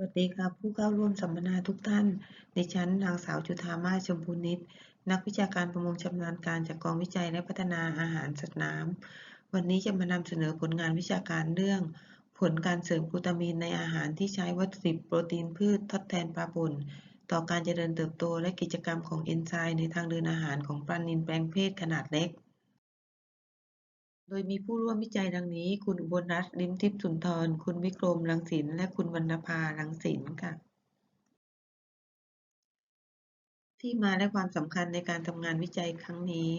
วัสดีครับผู้เข้าร่วมสัมมนาทุกท่าน ดิฉันนางสาวจุธามาชมพูนิตนักวิชาการประมงชำนาญการจากกองวิจัยและพัฒนาอาหารสัตว์น้ำวันนี้จะมานำเสนอผลงานวิชาการเรื่อง ผลการเสริมกลูตามีนในอาหารที่ใช้วัตถุดิบโปรตีนพืชทดแทนปลาป่นต่อการเจริญเติบโตและกิจกรรมของเอนไซม์ในทางเดินอาหารของปลานิลแปลงเพศขนาดเล็ก ดยมีผู้ร่วมวิจัยดังนี้ คุณอุบลรัตน์ลิมทิพย์สุนทร คุณวิกรมรังสิน และคุณวรรณภารังสินค่ะ ที่มาและความสำคัญในการทำงานวิจัยครั้งนี้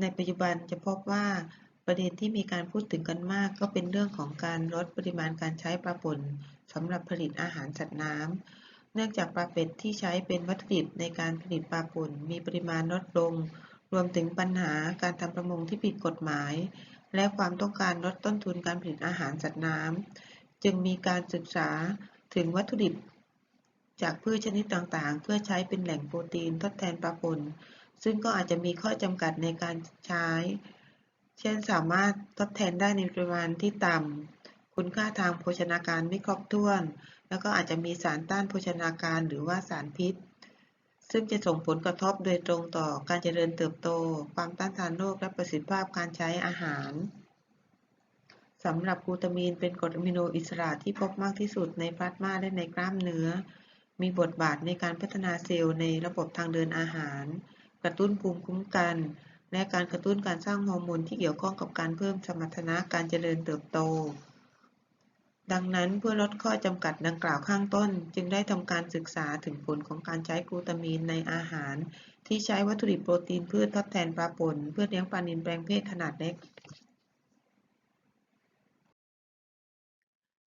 ในปัจจุบันจะพบว่าประเด็นที่มีการพูดถึงกันมาก ก็เป็นเรื่องของการลดปริมาณการใช้ปลาป่นสำหรับผลิตอาหารสัตว์น้ำเนื่องจากปลาเป็ดที่ใช้เป็นวัตถุดิบในการผลิตปลาป่นมีปริมาณลดลง รวมถึงปัญหาการทำประมงที่ผิดกฎหมาย และความต้องการลดต้นทุนการผลิตอาหารสัตว์น้ำจึงมีการศึกษาถึงวัตถุดิบ จากพืชชนิดต่างๆ เพื่อใช้เป็นแหล่งโปรตีนทดแทนปลาปนซึ่งก็อาจจะมีข้อจำกัดในการใช้ เช่นสามารถทดแทนได้ในปริมาณที่ต่ำ คุณค่าทางโภชนาการไม่ครบถ้วน แล้วก็อาจจะมีสารต้านโภชนาการหรือว่าสารพิษ ซึ่งจะส่งผลกระทบโดยตรงต่อการเจริญเติบโต ความต้านทานโรคและประสิทธิภาพการใช้อาหารสำหรับกลูตามีนเป็นกรดอะมิโนอิสระที่พบมากที่สุดในพลาสมาและในกล้ามเนื้อ มีบทบาทในการพัฒนาเซลล์ในระบบทางเดินอาหาร กระตุ้นภูมิคุ้มกัน และการกระตุ้นการสร้างฮอร์โมนที่เกี่ยวข้องกับการเพิ่มสมรรถนะการเจริญเติบโต ดังนั้นเพื่อลดข้อจำกัดดังกล่าวข้างต้น จึงได้ทำการศึกษาถึงผลของการใช้กลูตามีนในอาหาร ที่ใช้วัตถุดิบโปรตีนพืชทดแทนปลาป่นเพื่อเลี้ยงปลานิลแปลงเพศขนาดเล็ก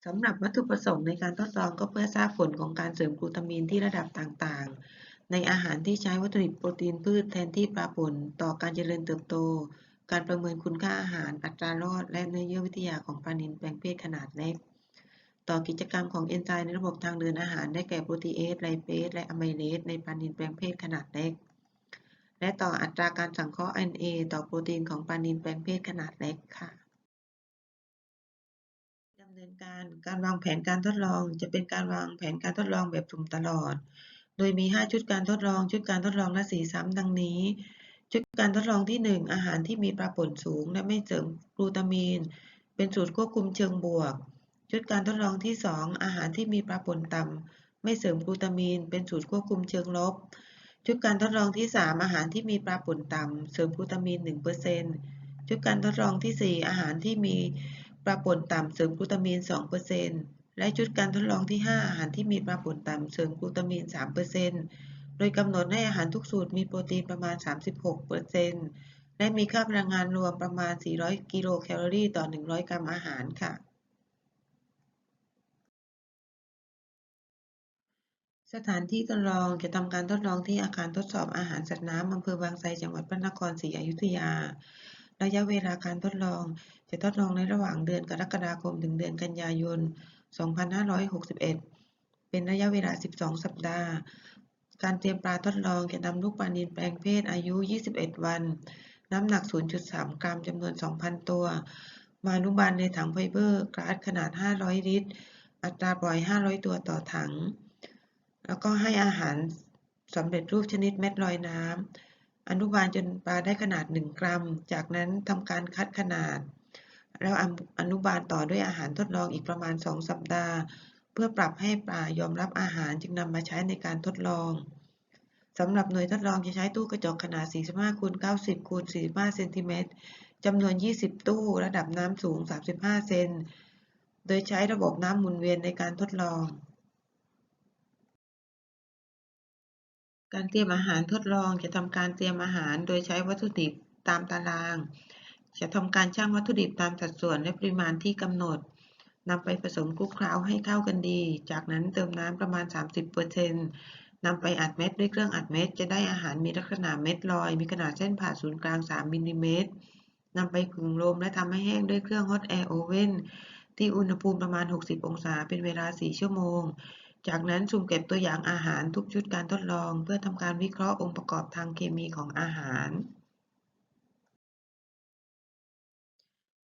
สำหรับวัตถุประสงค์ในการทดลองก็เพื่อทราบผลของการเสริมกลูตามีนที่ระดับต่างๆ ในอาหารที่ใช้วัตถุดิบโปรตีนพืชแทนที่ปลาป่นต่อการเจริญเติบโต การประเมินคุณค่าอาหารอัตรารอด และเนื้อเยื่อวิทยาของปลานิลแปลงเพศขนาดเล็ก ต่อกิจกรรมของเอนไซม์ในระบบทางเดินอาหารได้แก่โปรตีเอสไลเปสและอะไมเลสในปลานิลแปลงเพศขนาดเล็ก และต่ออัตราการสังเคราะห์ RNA ต่อโปรตีนของปลานิลแปลงเพศขนาดเล็กค่ะดำเนินการการวางแผนการทดลองจะเป็นการวางแผนการทดลองแบบสุ่มตลอด โดยมี 5 ชุดการทดลองชุดการทดลองและสีซ้ำดังนี้ ชุดการทดลองที่ 1 อาหารที่มีปลาป่นสูง และไม่เสริมกลูตามีน เป็นสูตรควบคุมเชิงบวก ชุดการทดลองที่ 2 อาหารที่มีปลาป่นต่ำไม่เสริมกลูตามีน เป็นสูตรควบคุมเชิงลบ ชุดการทดลองที่ 3 อาหารที่มีปลาป่นต่ำเสริมกลูตามีน 1%ชุดการทดลองที่ 4 อาหารที่มีปลาป่นต่ำเสริมกลูตามีน 2%และชุดการทดลองที่ 5 อาหารที่มีปลาป่นต่ำเสริมกลูตามีน 3%โดยกำหนดให้อาหารทุกสูตรมีโปรตีนประมาณ 36%และมีค่าพลังงานรวมประมาณ 400 กิโลแคลอรี่ต่อ 100 กรัมอาหารค่ะ สถานที่ทดลองจะทำการทดลองที่อาคารทดสอบอาหารสัตว์น้ำอำเภอบางไทรจังหวัดพระนครศรีอยุธยา ระยะเวลาการทดลองจะทดลองในระหว่างเดือนกรกฎาคมถึงเดือนกันยายน 2561 เป็นระยะเวลา 12 สัปดาห์ การเตรียมปลาทดลองจะนำลูกปลานิลแปลงเพศอายุ 21 วัน น้ำหนัก 0.3 กรัมจำนวน 2,000 ตัว มานุบาลในถังไฟเบอร์ก๊าซขนาด 500 ลิตร อัตราปล่อย 500 ตัวต่อถัง แล้วก็ให้อาหารสำเร็จรูปชนิดเม็ดลอยน้ำอนุบาลจนปลาได้ขนาด 1 กรัม จากนั้นทำการคัดขนาด แล้วอนุบาลต่อด้วยอาหารทดลองอีกประมาณ 2 สัปดาห์ เพื่อปรับให้ปลายอมรับอาหารจึงนำมาใช้ในการทดลองสำหรับหน่วยทดลองจะใช้ตู้กระจกขนาด 45คูณ90คูณ45เซนติเมตรจำนวน 20 ตู้ ระดับน้ำสูง 35 เซน โดยใช้ระบบน้ำหมุนเวียนในการทดลอง การเตรียมอาหารทดลองจะทำการเตรียมอาหารโดยใช้วัตถุดิบตามตาราง จะทำการชั่งวัตถุดิบตามสัดส่วนและปริมาณที่กำหนดนำไปผสมคลุกเคล้าให้เข้ากันดี จากนั้นเติมน้ำประมาณ 30%นำไปอัดเม็ดด้วยเครื่องอัดเม็ด จะได้อาหารมีลักษณะเม็ดลอย มีขนาดเส้นผ่าศูนย์กลาง 3มิลลิเมตรนำไปผึ่งลมและทำให้แห้งด้วยเครื่องฮอตแอร์โอเว่นที่อุณหภูมิประมาณ 60 องศาเป็นเวลา 4 ชั่วโมง จากนั้นสุ่มเก็บตัวอย่างอาหารทุกชุดการทดลอง เพื่อทำการวิเคราะห์องค์ประกอบทางเคมีของอาหาร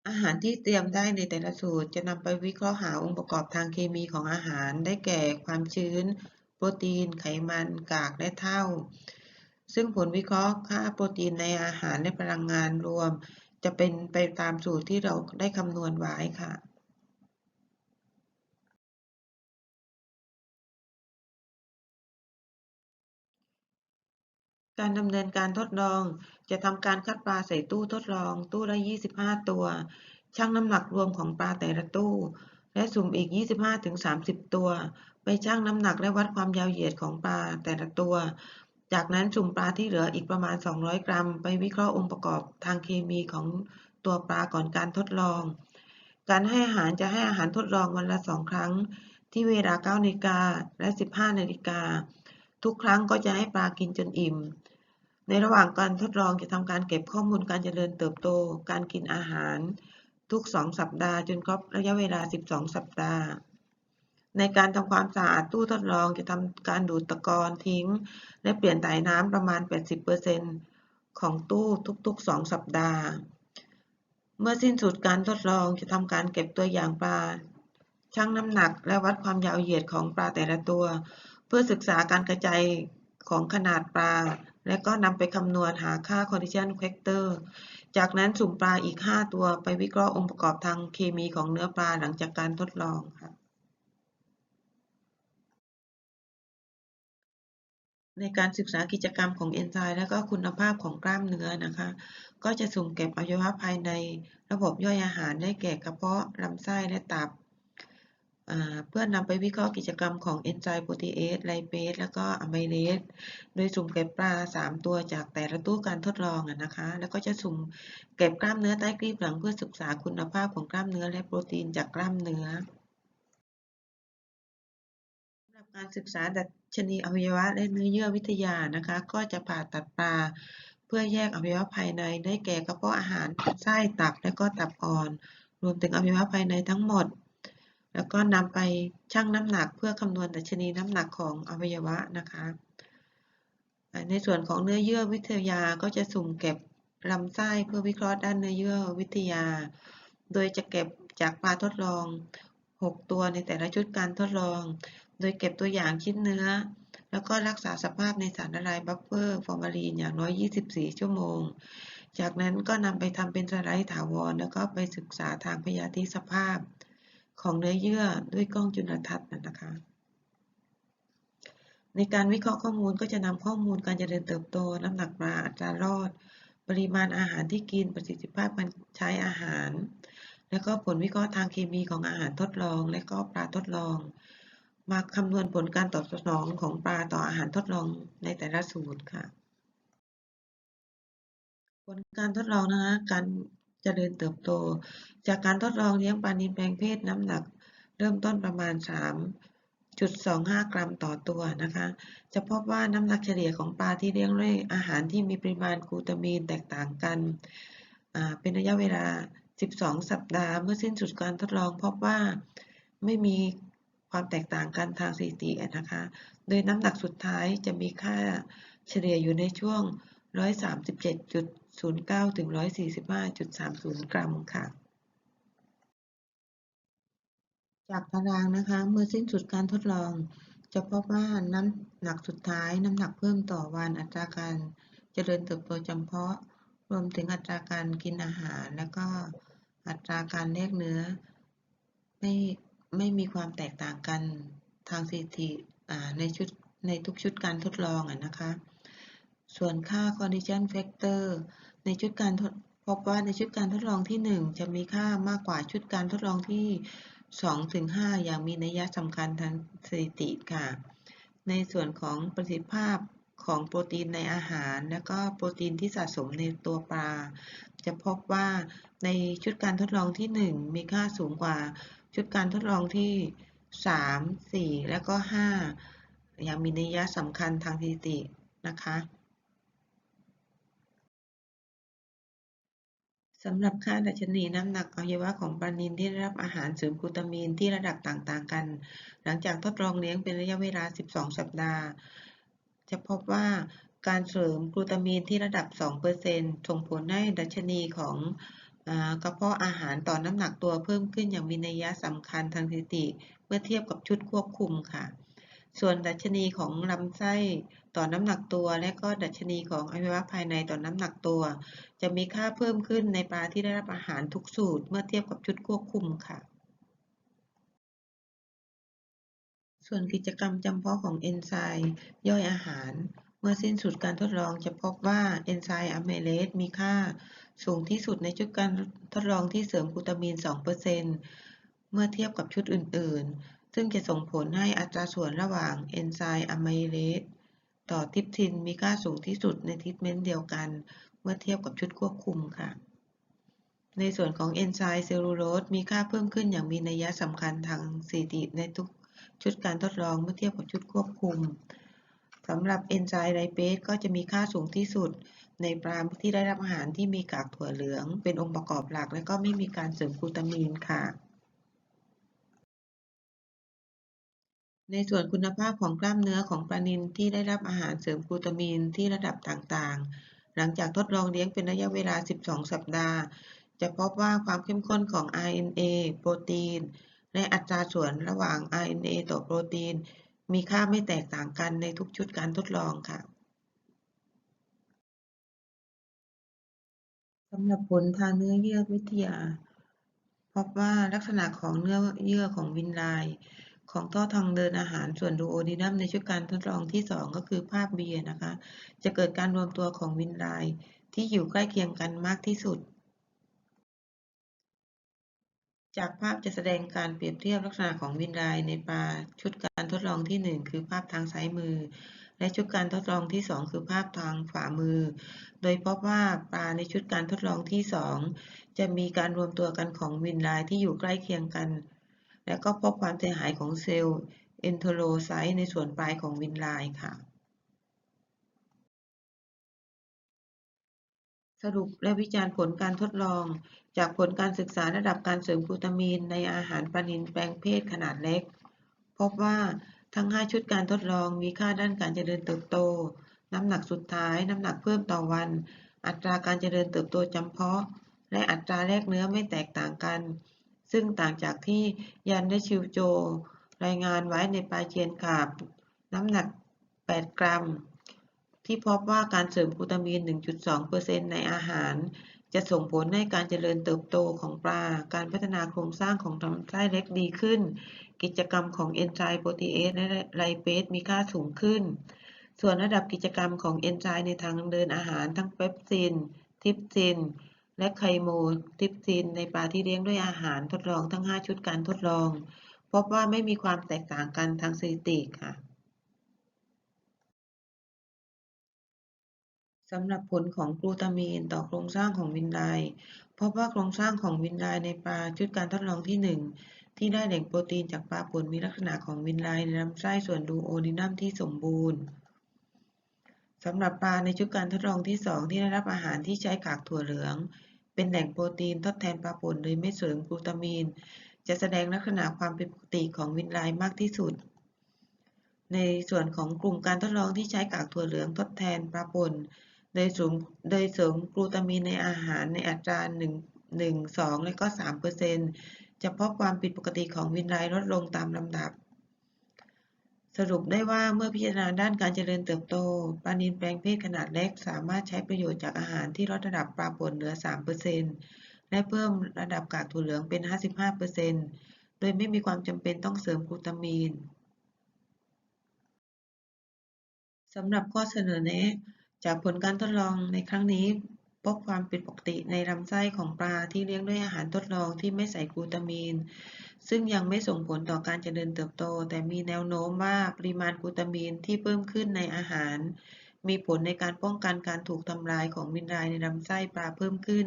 อาหารที่เตรียมได้ในแต่ละสูตรจะนำไปวิเคราะห์หาองค์ประกอบทางเคมีของอาหาร ได้แก่ความชื้น โปรตีน ไขมัน กาก และเท่า ซึ่งผลวิเคราะห์ค่าโปรตีนในอาหารและพลังงานรวม จะเป็นไปตามสูตรที่เราได้คำนวณไว้ค่ะ การดำเนินการทดลอง จะทำการคัดปลาใส่ตู้ทดลอง ตู้ละ 25 ตัว ชั่งน้ำหนักรวมของปลาแต่ละตู้ และสุ่มอีก 25-30 ตัว ไปชั่งน้ำหนักและวัดความยาวเหยียดของปลาแต่ละตัว จากนั้นสุ่มปลาที่เหลืออีกประมาณ 200 กรัม ไปวิเคราะห์องค์ประกอบทางเคมีของตัวปลาก่อนการทดลอง การให้อาหารจะให้อาหารทดลองวันละ2ครั้ง ที่เวลา9นาฬิกาและ 15นาฬิกาทุกครั้งก็จะให้ปลากินจนอิ่ม ในระหว่างการทดลองจะทำการเก็บข้อมูลการเจริญเติบโต การกินอาหาร ทุก 2 สัปดาห์ จนครบระยะเวลา 12 สัปดาห์ ในการทำความสะอาดตู้ทดลองจะทำการดูดตะกอนทิ้ง และเปลี่ยนถ่น้ำประมาณ 80%ของตู้ทุก ๆ 2 สัปดาห์ เมื่อสิ้นสุดการทดลองจะทำการเก็บตัวอย่างปลาชั่งน้ำหนักและวัดความยาวเหยียดของปลาแต่ละตัว เพื่อศึกษาการกระจายของขนาดปลา และก็นำไปคำนวณหาค่า condition factor จากนั้นสุ่มปลาอีก 5 ตัวไปวิเคราะห์องค์ประกอบทางเคมีของเนื้อปลาหลังจากการทดลองค่ะในการศึกษากิจกรรมของเอนไซม์และก็คุณภาพของกล้ามเนื้อนะคะ ก็จะสุ่มเก็บอวัยวะภายในระบบย่อยอาหารได้แก่กระเพาะลำไส้และตับ เพื่อนำไปวิเคราะห์กิจกรรมของเอนไซม์โปรตีเอสไลเปสและก็อะไมเลสโดยสุ่มเก็บปลา 3 ตัวจากแต่ละตู้การทดลองนะคะ แล้วก็จะสุ่มเก็บกล้ามเนื้อใต้กลีบหลังเพื่อศึกษาคุณภาพของกล้ามเนื้อและโปรตีนจากกล้ามเนื้อสำหรับการศึกษาดัชนีอวัยวะและเนื้อเยื่อวิทยานะคะ ก็จะผ่าตัดปลา เพื่อแยกอวัยวะภายในได้แก่กระเพาะอาหารไส้ตับและก็ตับอ่อน รวมถึงอวัยวะภายในทั้งหมด แล้วก็นำไปชั่งน้ำหนักเพื่อคำนวณดัชนีน้ำหนักของอวัยวะนะคะ ในส่วนของเนื้อเยื่อวิทยาก็จะสุ่มเก็บลำไส้เพื่อวิเคราะห์ด้านเนื้อเยื่อวิทยา โดยจะเก็บจากปลาทดลอง 6 ตัวในแต่ละชุดการทดลอง โดยเก็บตัวอย่างชิ้นเนื้อ แล้วก็รักษาสภาพในสารละลายบัฟเฟอร์ฟอร์มาลีนอย่างน้อย 24 ชั่วโมง จากนั้นก็นำไปทำเป็นสไลด์ถาวร แล้วก็ไปศึกษาทางพยาธิสภาพ ของเนื้อเยื่อด้วยกล้องจุลทรรศน์นะคะ ในการวิเคราะห์ข้อมูลก็จะนำข้อมูลการเจริญเติบโต น้ำหนักปลาอัตรารอด ปริมาณอาหารที่กินประสิทธิภาพการใช้อาหาร และก็ผลวิเคราะห์ทางเคมีของอาหารทดลอง และก็ปลาทดลอง มาคำนวณผลการตอบสนองของปลาต่ออาหารทดลองในแต่ละสูตรค่ะ ผลการทดลองนะคะการ เจริญเติบโต จากการทดลองเลี้ยงปลานิลแปลงเพศน้ำหนัก เริ่มต้นประมาณ 3.25 กรัมต่อตัวนะคะ จะพบว่าน้ำหนักเฉลี่ยของปลาที่เลี้ยงด้วยอาหารที่มีปริมาณกลูตามีนแตกต่างกัน เป็นระยะเวลา 12 สัปดาห์เมื่อสิ้นสุดการทดลองพบว่าไม่มีความแตกต่างกันทางสถิตินะคะ โดยน้ำหนักสุดท้ายจะมีค่าเฉลี่ยอยู่ในช่วง 137 09ถึง145.30 กรัมค่ะ จากตารางนะคะ เมื่อสิ้นสุดการทดลอง จะพบว่าน้ำหนักสุดท้ายน้ำหนักเพิ่มต่อวันอัตราการเจริญเติบโตจำเพาะ รวมถึงอัตราการกินอาหาร แล้วก็อัตราการแลกเนื้อ ไม่ไม่มีความแตกต่างกันทางสถิติในชุดในทุกชุดการทดลองนะคะ ส่วนค่า condition factor ในชุดการพบว่าในชุดการทดลองที่ 1 จะมีค่ามากกว่าชุดการทดลองที่2ถึง5อย่างมีนัยสำคัญทางสถิติค่ะ ในส่วนของประสิทธิภาพของโปรตีนในอาหาร และก็โปรตีนที่สะสมในตัวปลา จะพบว่าในชุดการทดลองที่ 1 มีค่าสูงกว่าชุดการทดลองที่ 3 4 และก็ 5 อย่างมีนัยสำคัญทางสถิตินะคะ สำหรับค่าดัชนีน้ำหนักอวัยวะของปลานิลที่ได้รับอาหารเสริมกลูตามีนที่ระดับต่างๆกัน หลังจากทดลองเลี้ยงเป็นระยะเวลา 12 สัปดาห์ จะพบว่าการเสริมกลูตามีนที่ระดับ 2%ส่งผลให้ดัชนีของอกระเพาะอาหารต่อน้ำหนักตัวเพิ่มขึ้นอย่างมีนัยสำคัญทางสถิติ เมื่อเทียบกับชุดควบคุมค่ะ ส่วนดัชนีของลำไส้ต่อน้ำหนักตัว และก็ดัชนีของอวัยวะภายในต่อน้ำหนักตัว จะมีค่าเพิ่มขึ้นในปลาที่ได้รับอาหารทุกสูตร เมื่อเทียบกับชุดควบคุมค่ะ ส่วนกิจกรรมจำเพาะของเอนไซม์ย่อยอาหาร เมื่อสิ้นสุดการทดลองจะพบว่าเอนไซม์อะไมเลสมีค่า สูงที่สุดในชุดการทดลองที่เสริมกูตามีน 2%เมื่อเทียบกับชุดอื่น ๆ ซึ่งจะส่งผลให้อัตราส่วนระหว่างเอนไซม์อะไมเลสต่อทิปทินมีค่าสูงที่สุดในทรีทเมนต์เดียวกัน เมื่อเทียบกับชุดควบคุมค่ะ ในส่วนของเอนไซม์เซลลูโลสมีค่าเพิ่มขึ้นอย่างมีนัยสำคัญทางสถิติในทุกชุดการทดลองเมื่อเทียบกับชุดควบคุมสำหรับเอนไซม์ไรเบสก็จะมีค่าสูงที่สุด ในปลาที่ได้รับอาหารที่มีกากถั่วเหลือง เป็นองค์ประกอบหลัก และก็ไม่มีการเสริมกลูตามีนค่ะ ในส่วนคุณภาพของกล้ามเนื้อของปลานิลที่ได้รับอาหารเสริมกลูตามีนที่ระดับต่างๆ หลังจากทดลองเลี้ยงเป็นระยะเวลา 12 สัปดาห์ จะพบว่าความเข้มข้นของ RNA โปรตีน และอัตราส่วนระหว่าง RNA ต่อโปรตีน มีค่าไม่แตกต่างกันในทุกชุดการทดลองค่ะสำหรับผลทางเนื้อเยื่อวิทยา พบว่าลักษณะของเนื้อเยื่อของวินไลน์ ของท่อทางเดินอาหารส่วนดูโอดีนัมในชุดการทดลองที่ 2 ก็คือภาพ B นะคะ จะเกิดการรวมตัวของวินไลน์ที่อยู่ใกล้เคียงกันมากที่สุด จากภาพจะแสดงการเปรียบเทียบลักษณะของวินไลน์ในปลาชุดการทดลองที่ 1 คือภาพทางซ้ายมือ และชุดการทดลองที่ 2 คือภาพทางขวามือ โดยพบว่าปลาในชุดการทดลองที่ 2 จะมีการรวมตัวกันของวินไลน์ที่อยู่ใกล้เคียงกัน และก็พบความเสียหายของเซลล์เอนโทโลไซต์ในส่วนปลายของวินไลน์ค่ะ สรุปและวิจารณ์ผลการทดลอง จากผลการศึกษาระดับการเสริมกลูตามีนในอาหารปลานิลแปลงเพศขนาดเล็ก พบว่าทั้ง 5 ชุดการทดลองมีค่าด้านการเจริญเติบโต น้ำหนักสุดท้าย น้ำหนักเพิ่มต่อวัน อัตราการเจริญเติบโตจำเพาะ และอัตราแลกเนื้อไม่แตกต่างกัน ซึ่งต่างจากที่ยันได้ชิวโจ รายงานไว้ในปลายเชียนขาบน้ำหนัก 8 กรัม ที่พบว่าการเสริมกูตามีน 1.2%ในอาหาร จะส่งผลให้การเจริญเติบโตของปลา การพัฒนาโครงสร้างของลำไส้เล็กดีขึ้น กิจกรรมของเอนไซม์โปรตีเอสและไลเปสมีค่าสูงขึ้น ส่วนระดับกิจกรรมของเอนไซม์ในทางเดินอาหารทั้งเปปซิน ทิปซิน และไคโมทิปซินในปลาที่เลี้ยงด้วยอาหารทดลองทั้ง 5 ชุดการทดลอง พบว่าไม่มีความแตกต่างกันทางสถิติค่ะสำหรับผลของกลูตามีนต่อโครงสร้างของวินไลพบว่าโครงสร้างของวินไลในปลาชุดการทดลองที่ 1 ที่ได้แหล่งโปรตีนจากปลาป่นมีลักษณะของวินไลในลำไส้ส่วนดูโอดินัมที่สมบูรณ์ สำหรับปลาในชุดการทดลองที่ 2 ที่ได้รับอาหารที่ใช้กากถั่วเหลือง เป็นแหล่งโปรตีนทดแทนปลาป่นโดยไม่เสริมกลูตามีน จะแสดงลักษณะความผิดปกติของวินไลน์มากที่สุด ในส่วนของกลุ่มการทดลองที่ใช้กากถั่วเหลืองทดแทนปลาป่นโดยสูงโดยเสริมกลูตามีนในอาหารในอัตรา 1 1 2 และก็3%จะพบความผิดปกติของวินไลน์ลดลงตามลำดับ สรุปได้ว่าเมื่อพิจารณาด้านการเจริญเติบโต ปลานิลแปลงเพศขนาดเล็ก สามารถใช้ประโยชน์จากอาหารที่ลดระดับปลาป่นเหลือ 3%และเพิ่มระดับกากถั่วเหลืองเป็น 55%โดยไม่มีความจำเป็นต้องเสริมกลูตามีนสำหรับข้อเสนอแนะ จากผลการทดลองในครั้งนี้ พบความผิดปกติในลำไส้ของปลาที่เลี้ยงด้วยอาหารทดลองที่ไม่ใส่กลูตามีน ซึ่งยังไม่ส่งผลต่อการเจริญเติบโต แต่มีแนวโน้มว่าปริมาณกลูตามีนที่เพิ่มขึ้นในอาหาร มีผลในการป้องกันการถูกทำลายของมินไรในลำไส้ปลาเพิ่มขึ้น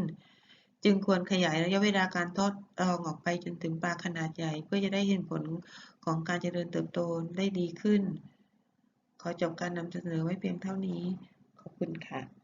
จึงควรขยายระยะเวลาการทดลองออกไปจนถึงปลาขนาดใหญ่ เพื่อจะได้เห็นผลของการเจริญเติบโตได้ดีขึ้น ขอจบการนำเสนอไว้เพียงเท่านี้ ขอบคุณค่ะ